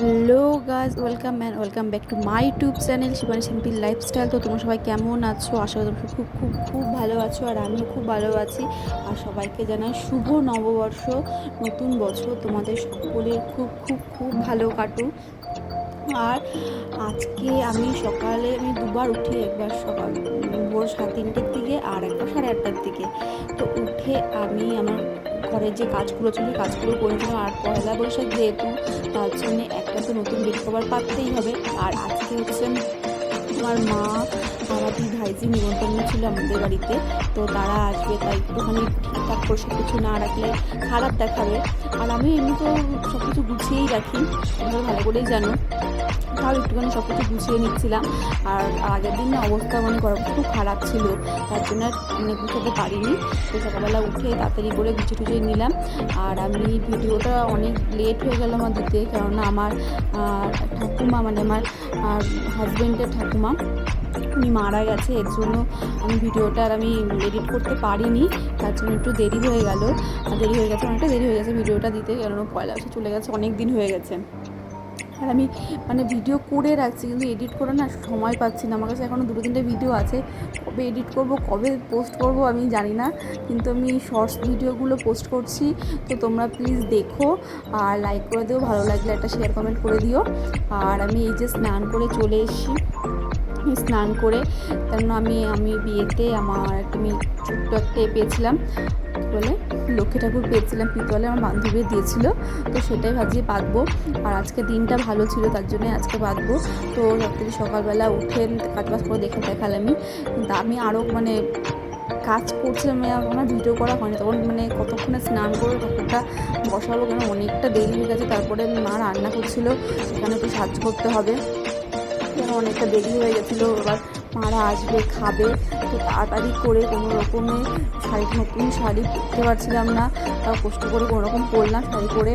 Hello guys welcome man, welcome back to my YouTube channel Shivani simple lifestyle. তো তোমরা সবাই কেমন আছো? আশা করি তোমরা খুব খুব খুব ভালো আছো আর আমিও খুব ভালো আছি। আর সবাইকে জানাই শুভ নববর্ষ, নতুন বছর। তোমাদের সকলের খুব খুব খুব ভালো কাটুক। আর আজকে আমি সকালে আমি দুবার উঠি একবার সকাল, ভোর সাড়ে তিনটের দিকে আর একবার সাড়ে আটটার দিকে। তো উঠে আমি আমার ঘরের যে কাজগুলো ছিল কাজগুলো করেছিলাম আর পয়লা বৈশাখ যেহেতু, তার জন্য একটা তো নতুন বেড কভার পাততেই হবে। আর আজকে হচ্ছে আমার মা আমার দুই ভাইজি নিমন্ত্রণ ছিল আমাদের বাড়িতে, তো তারা আসবে তাই একটুখানি ঠিকঠাক করে সব কিছু না রাখলে খারাপ দেখাবে। আর আমি এমনি তো সব কিছু গুছিয়েই রাখি, তোমরা ভালো করেই জানো। তাও একটুখানি সব কিছু গুছিয়ে নিচ্ছিলাম। আর আগের দিন অবস্থা মানে গরমটা খুব খারাপ ছিল, তার জন্য মানে গুছাতে পারিনি। তো সকালবেলা উঠে তাড়াতাড়ি করে গুছিয়ে টুচিয়ে নিলাম। আর আমি ভিডিওটা অনেক লেট হয়ে গেল আমার দিতে, কেননা আমার ঠাকুমা মানে আমার হাজব্যান্ডের ঠাকুমা, উনি মারা গেছে, এর জন্য আমি ভিডিওটা আর আমি এডিট করতে পারিনি। তার জন্য একটু দেরি হয়ে গেল। দেরি হয়ে গেছে অনেকটা দেরি হয়ে গেছে ভিডিওটা দিতে, কেননা পয়লা চলে গেছে, অনেক দিন হয়ে গেছে। আর আমি মানে ভিডিও করে রাখছি, কিন্তু এডিট করে না সময় পাচ্ছি না। আমার কাছে এখনও দুটো তিনটে ভিডিও আছে। কবে এডিট করব, কবে পোস্ট করব আমি জানি না, কিন্তু আমি শর্টস ভিডিওগুলো পোস্ট করছি। তো তোমরা প্লিজ দেখো আর লাইক করে দিও, ভালো লাগলে একটা শেয়ার কমেন্ট করে দিও। আর আমি এই যে স্নান করে চলে এসেছি। স্নান করে কারণ আমি আমি বিয়েতে আমার একটা আমি ছোট্ট একটা পেয়েছিলাম। বলে? লক্ষ্মী ঠাকুর পেয়েছিলাম পিতলে আমার বান্ধবী দিয়েছিল, তো সেটাই ভাবছি বাঁধবো। আর আজকে দিনটা ভালো ছিল, তার জন্য আজকে বাঁধবো। তো রাত্রি সকালবেলা উঠে কাজ বাজ করে দেখে দেখালামই। কিন্তু আমি আরও মানে কাজ করছিলাম আমি আমার ভিডিও করা হয়নি। তখন মানে কতক্ষণে স্নান করে ঠাকুরটা বসাবো কেন? অনেকটা দেরি হয়ে গেছে, তারপরে মা রান্না করছিল, সেখানে একটু সাহায্য করতে হবে। অনেকটা দেরি হয়ে গেছিল, এবার মারা আসবে, খাবে। তো তাড়াতাড়ি করে কোনো রকমে শাড়ি, নতুন শাড়ি পরতে পারছিলাম না। তাও কষ্ট করে কোনো রকম পরলাম শাড়ি পরে।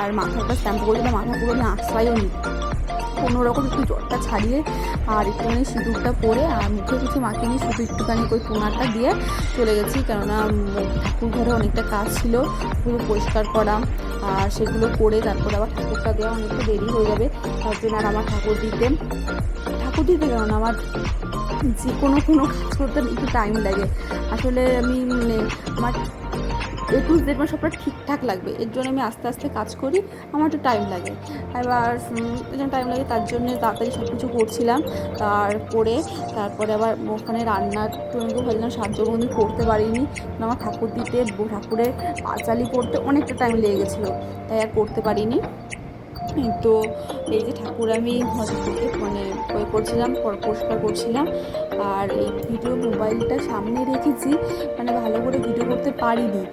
আর মাথাটা স্ট্যাম্প করেছিলাম মাথা পুরো আশ্রয়ও নি কোনো রকম একটু জ্বরটা ছাড়িয়ে আর একটুখানি সিঁদুরটা পরে আর মুখে কিছু মাকে মাখিনি, শুধু একটুখানি ওই টোনারটা দিয়ে চলে গেছি। কেননা ঠাকুর ঘরে অনেকটা কাজ ছিল, পুরো পরিষ্কার করা। আর সেগুলো করে তারপরে আবার ঠাকুরটা দেওয়া অনেকটা দেরি হয়ে যাবে। তার জন্য আর আমার ঠাকুর দিতে ঠাকুর দিতে কারণ আমার যে কোনো কোনো কাজ করতে একটু টাইম লাগে। আসলে আমি মানে আমার এ টু জেড মানে সবটা ঠিকঠাক লাগবে। এর জন্য আমি আস্তে আস্তে কাজ করি, আমার একটু টাইম লাগে। এবার জন্য টাইম লাগে, তার জন্য তাড়াতাড়ি সব কিছু করছিলাম। তারপরে তারপরে আবার ওখানে রান্নার টুকু ভাবছিলাম সাহায্য বন্দি করতে পারিনি। আমার ঠাকুর দিতে ঠাকুরের পাঁচালি করতে অনেকটা টাইম লেগে গেছিল। তাই আর করতে পারিনি। তো এই যে ঠাকুর আমি হসপিটালে মানে করছিলাম, পর- পরিষ্কার করছিলাম। আর এই ভিডিও মোবাইলটা সামনে রেখেছি মানে ভালো করে ভিডিও করতে পারিনি।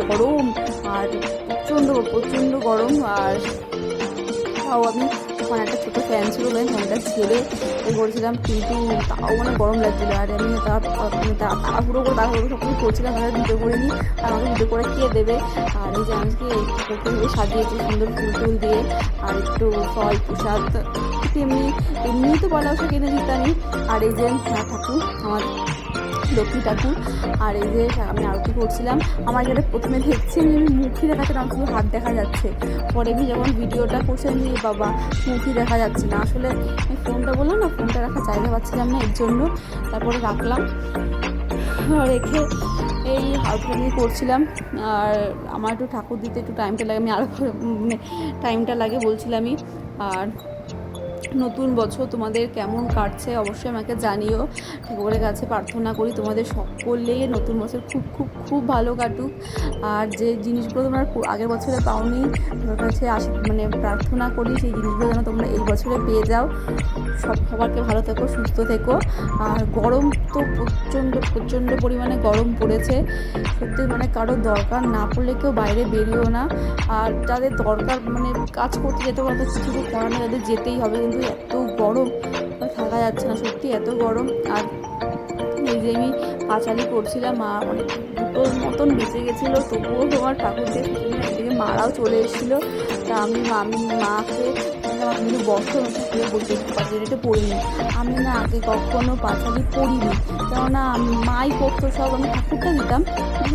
গরম, আর প্রচণ্ড প্রচণ্ড গরম, আর তাও আমি ওখানে একটা ছোটো ফ্যান ছিল ওই ফ্যানটা ছেড়ে করেছিলাম কিন্তু তাও মানে গরম লাগছিল। আর আমি তা তা- তাড়াহুড়ো করে তাড়াহুড়ো সব কিছু করছিলাম আর ভিডিও করে নিই আর আমাকে ভিডিও করে খেয়ে দেবে? আর এই যে আজকে ভেবে সাজিয়েছি সুন্দর ফুল টুল দিয়ে আর একটু ফল প্রসাদ একটু এমনি এমনিই তো পয়লা বৈশাখ এনে দিতামই। আর এই যে হ্যাঁ, ঠাকুর আমার লক্ষ্মী ঠাকুর। আর এই যে আমি আরতি করছিলাম, আমার যেটা প্রথমে দেখছি আমি মুখই দেখাতে না শুধু হাত দেখা যাচ্ছে। পরে আমি যখন ভিডিওটা করছিলাম যে, বাবা মুখই দেখা যাচ্ছে না। আসলে আমি ফোনটা বললাম না, ফোনটা রাখার জায়গা পাচ্ছিলাম না এর জন্য। তারপরে রাখলাম। রেখে এই নিয়ে করছিলাম। আর আমার একটু ঠাকুর দিতে একটু টাইমটা লাগে, আমি আরও মানে টাইমটা লাগে বলছিলামই। আর নতুন বছর তোমাদের কেমন কাটছে, অবশ্যই আমাকে জানিও। ঠাকুরের কাছে প্রার্থনা করি তোমাদের সকলে নতুন বছর খুব খুব খুব ভালো কাটুক। আর যে জিনিসগুলো তোমরা আগের বছরে পাওনি তোমার কাছে আসি মানে প্রার্থনা করি সেই জিনিসগুলো যেন তোমরা এই বছরে পেয়ে যাও। সব সবারকে ভালো থেকো, সুস্থ থেকো। আর গরম তো প্রচণ্ড প্রচণ্ড পরিমাণে গরম পড়েছে। সত্যি মানে কারও দরকার না পড়লে কেউ বাইরে বেরিয়েও না। আর যাদের দরকার মানে কাজ করতে যেতে পারে কিছু নেই, তাদের যেতেই হবে। কিন্তু এত গরম। থাকা যাচ্ছে না, সত্যি এত গরম। আর এই যে আমি পাঁচালি করছিলাম মা অনেক দুটো মতন বেঁচে গেছিল, তবুও তোমার ঠাকুরদের মারাও চলে এসেছিল। তা আমি আমি মাকে আমাকে কিন্তু বস্ত্র নতুন করে বলতে পাঁচালিটা পড়িনি। আমি না আগে কখনো পাঁচালি পড়িনি। কেননা আমি- মাই পড়তো, সব আমি ঠাকুরটা দিতাম।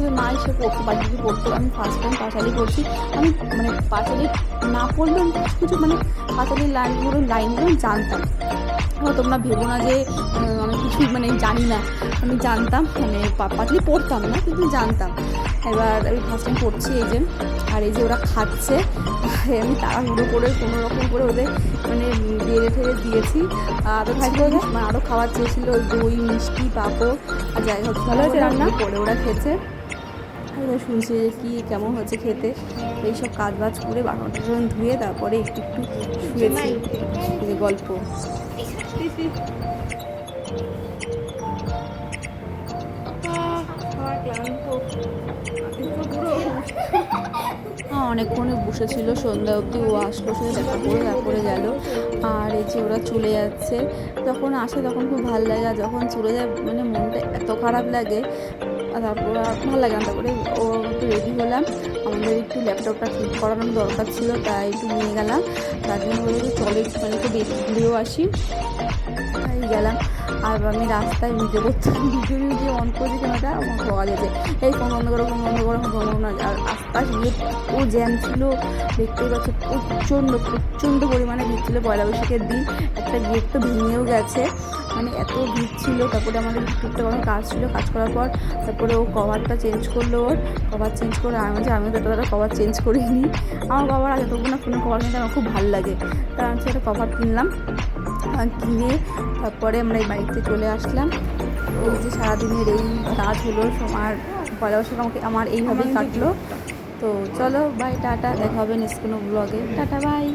মাই সে পড়তো, পাঁচালি পড়তো। আমি ফার্স্ট টাইম পাঁচালি পড়ছি। আমি মানে পাঁচালি না পড়লেও কিছু মানে পাঁচালির লাইনগুলো লাইনগুলো আমি জানতাম। এবার তোমরা ভেবো না যে আমি কিছু মানে জানি না। আমি জানতাম মানে পা- পাঁচালি পড়তাম না কিন্তু জানতাম। এবার আমি ফার্স্ট টাইম পড়ছি এই যে আর এই যে ওরা খাচ্ছে আর আমি তাড়াহুড়ো করে কোনো রকম করে ওদের মানে বেড়ে ঠেড়ে দিয়েছি। আরও খাইতে মানে আরও খাবার চেয়েছিল ওই দই মিষ্টি পাঁপড় আর যাই হোক ভালো হয়েছে রান্না? করে ওরা খেয়েছে। শুনছি যে কী কেমন হচ্ছে খেতে? এইসব কাজ বাজ করে বাসন টাসন ধুয়ে তারপরে একটু একটু শুয়েছি। গল্প। অনেকক্ষণে বসেছিল, সন্ধ্যা অবধি ও আসলো, সে দেখা করে তারপরে গেল। আর এই যে ওরা চলে যাচ্ছে যখন আসে, তখন খুব ভালো লাগে। আর যখন চলে যায় মানে মনটা এত খারাপ লাগে তারপর ভালো লাগে না করে। ও একটু রেডি হলাম। আমাদের একটু ল্যাপটপটা ঠিক করানোর দরকার ছিল, তাই একটু নিয়ে গেলাম। তার জন্য বলে চলে একটু একটু ঘুরেও আসি। তাই গেলাম। আর আমি রাস্তায় ভিডিও করতাম ভিডিও ভিডিও অন করেছি কেনাটা, আমার পাওয়া গেছে এই ফোন বন্ধ করো ফোন বন্ধ করো ফোন বন্ধ আর আশপাশ ও জ্যাম ছিল, দেখতেই পাচ্ছ, প্রচণ্ড প্রচণ্ড পরিমাণে ভিড় ছিল পয়লা বৈশাখের দিন। একটা গেট তো ভেঙেও গেছে। মানে এত ভিড় ছিল, তারপরে আমাদের টুকটাক অনেক কাজ ছিল, কাজ করার পর তারপরে ও কভারটা চেঞ্জ করল ওর। কভার চেঞ্জ করে আমি বলছি আমি তো একটা কভার চেঞ্জ করিনি। আমার কভার আগে তবু না ফোনে কভার কিনতে আমার খুব ভালো লাগে। তার আমি একটা কভার কিনলাম। কিনে তারপরে আমরা এই বাড়িতে চলে আসলাম। এই যে সারাদিনের এই কাজ হলো আমার পয়লা বছর আমাকে, আমার এইভাবেই কাটলো। তো চলো বাই টাটা, দেখা হবে কোনো ব্লগে টাটা বাই